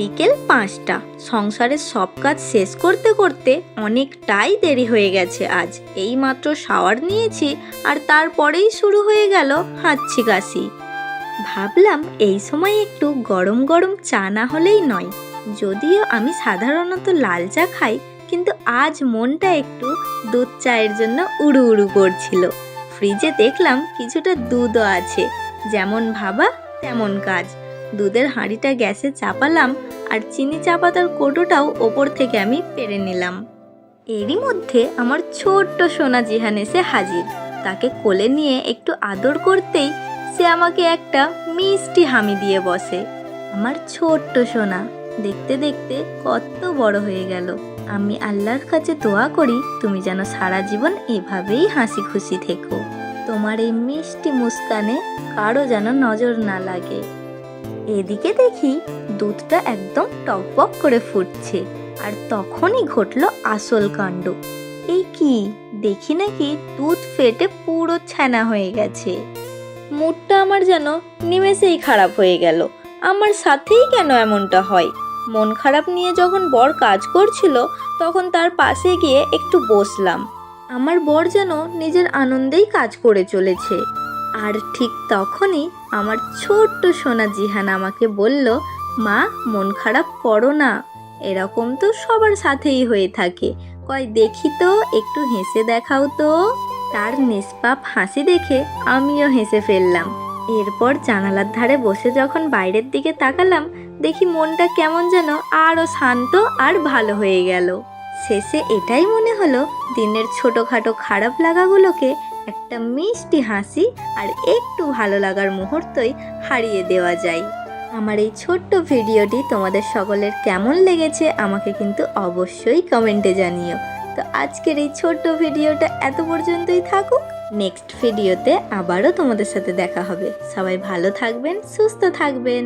বিকেল পাঁচটা। সংসারের সব কাজ শেষ করতে করতে অনেকটাই দেরি হয়ে গেছে আজ। এই মাত্র শাওয়ার নিয়েছি আর তারপরেই শুরু হয়ে গেল হাঁচি কাশি। ভাবলাম এই সময় একটু গরম গরম চা না হলেই নয়। যদিও আমি সাধারণত লাল চা খাই, কিন্তু আজ মনটা একটু দুধ চায়ের জন্য উড়ু উড়ু করছিল। ফ্রিজে দেখলাম কিছুটা দুধও আছে। যেমন ভাবা তেমন কাজ। দুধের হাঁড়িটা গ্যাসে চাপালাম আর চিনি চাপাতার কোটোটাও ওপর থেকে আমি পেরে নিলাম। এরই মধ্যে আমার ছোট্ট সোনা জিহান এসে হাজির। তাকে কোলে নিয়ে একটু আদর করতেই সে আমাকে একটা মিষ্টি হামি দিয়ে বসে। আমার ছোট্ট সোনা, দেখতে দেখতে কত বড় হয়ে গেল। আমি আল্লাহর কাছে দোয়া করি, তুমি যেন সারা জীবন এভাবেই হাসি খুশি থেকো। তোমার এই মিষ্টি মুস্কানে কারও যেন নজর না লাগে। এদিকে দেখি দুধটা একদম টকবক করে ফুটছে, আর তখনই ঘটলো আসল কাণ্ড। এই কি? দেখি নাকি দুধ ফেটে পুরো ছানা হয়ে গেছে। মুডটা আমার যেন নিমেষেই খারাপ হয়ে গেল। আমার সাথেই কেন এমনটা হয়? মন খারাপ নিয়ে যখন বর কাজ করছিল, তখন তার পাশে গিয়ে একটু বসলাম। আমার বর যেন নিজের আনন্দেই কাজ করে চলেছে। আর ঠিক তখনই আমার ছোট্ট সোনা জিহান আমাকে বলল, মা, মন খারাপ করো না। এরকম তো সবার সাথেই হয়ে থাকে। কয়, দেখি তো, একটু হেসে দেখাও তো। তার নিষ্পাপ হাসি দেখে আমিও হেসে ফেললাম। এরপর জানালার ধারে বসে যখন বাইরের দিকে তাকালাম, দেখি মনটা কেমন যেন আরও শান্ত আর ভালো হয়ে গেল। শেষে এটাই মনে হলো, দিনের ছোটোখাটো খারাপ লাগাগুলোকে একটা মিষ্টি হাসি আর একটু ভালো লাগার মুহূর্তই হারিয়ে দেওয়া যায়। আমার এই ছোট্ট ভিডিওটি তোমাদের সকলের কেমন লেগেছে আমাকে কিন্তু অবশ্যই কমেন্টে জানিও। তো আজকের এই ছোট্ট ভিডিওটা এত পর্যন্তই থাকুক। নেক্সট ভিডিওতে আবারও তোমাদের সাথে দেখা হবে। সবাই ভালো থাকবেন, সুস্থ থাকবেন।